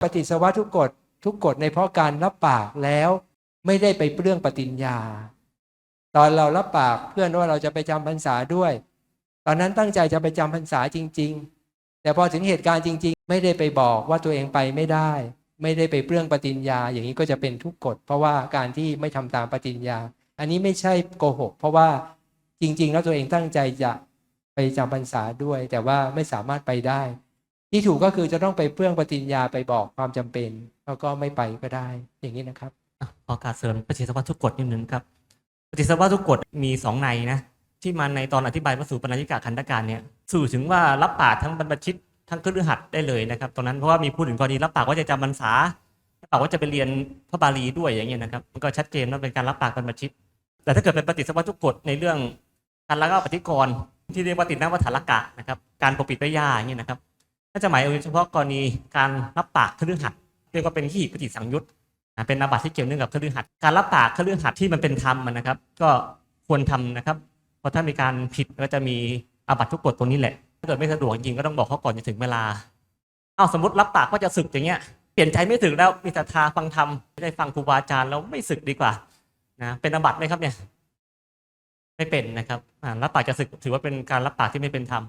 ปฏิสวะทุกกฎทุกกฎในเพราะการรับปากแล้วไม่ได้ไปเปลื้องปฏิญญา ตอนเรารับปากเพื่อนว่าเราจะไปจำพรรษาด้วย ตอนนั้นตั้งใจจะไปจำพรรษาจริง ๆ แต่พอถึงเหตุการณ์จริง ๆ ไม่ได้ไปบอกว่าตัวเองไปไม่ได้ ไม่ได้ไปเปลื้องปฏิญญา อย่างนี้ก็จะเป็นทุกกฎเพราะว่าการที่ไม่ทำตามปฏิญญา อันนี้ไม่ใช่โกหก เพราะว่าจริง ๆ แล้วตัวเองตั้งใจจะไปจำพรรษาด้วย แต่ว่าไม่สามารถไปได้ ที่ถูกก็คือจะต้องไปเปลื้องปฏิญญาไปบอกความจำเป็น แล้วก็ไม่ไปก็ได้ อย่างนี้นะครับอะขอการเสริมปฏิสัมพัทธุกฎนิดนึงครับปฏิสัมพัทธุกฎมีสองในนะที่มาในตอนอธิบายพระสูตรปณยิกาคันธการเนี่ยสื่อถึงว่ารับปากทั้งบรรพชิตทั้งคฤหัสถ์ได้เลยนะครับตรงนั้นเพราะว่ามีพูดถึงกรณีรับปากว่าจะจำพรรษารับปากว่าจะไปเรียนพระบาลีด้วยอย่างเงี้ยนะครับมันก็ชัดเจนว่าเป็นการรับปากบรรพชิต แต่ถ้าเกิดเป็นปฏิสัมพัทธุกฎในเรื่องการละเล่าปฏิกรที่เรียกว่าติดนวัฏฐานกะนะครับการปกปิดไว้ยาอย่างเงี้ยนะครับ น่าจะหมายเอาเฉพาะกรณีการรับปากคฤหัสถ์เรียกว่าเป็นที่ปฏิสังยุตอ่าเป็นอาบัติที่เกี่ยวเนื่องกับครือขัดการรับปากครือขัดที่มันเป็นธรรมนะครับ ก็ควรทำนะครับ เพราะถ้ามีการผิดก็จะมีอาบัติทุกกฎตรงนี้แหละ ถ้าเกิดไม่สะดวกจริงก็ต้องบอกเขาก่อนจะถึงเวลา เอาสมมติรับปากว่าจะศึกอย่างเงี้ย เปลี่ยนใจไม่ถึงแล้วมีศรัทธาฟังธรรมไม่ได้ฟังครูบาอาจารย์แล้วไม่ศึกดีกว่านะเป็นอาบัติไหมครับเนี่ย ไม่เป็นนะครับรับปากจะศึกถือว่าเป็นการรับปากที่ไม่เป็นธรรม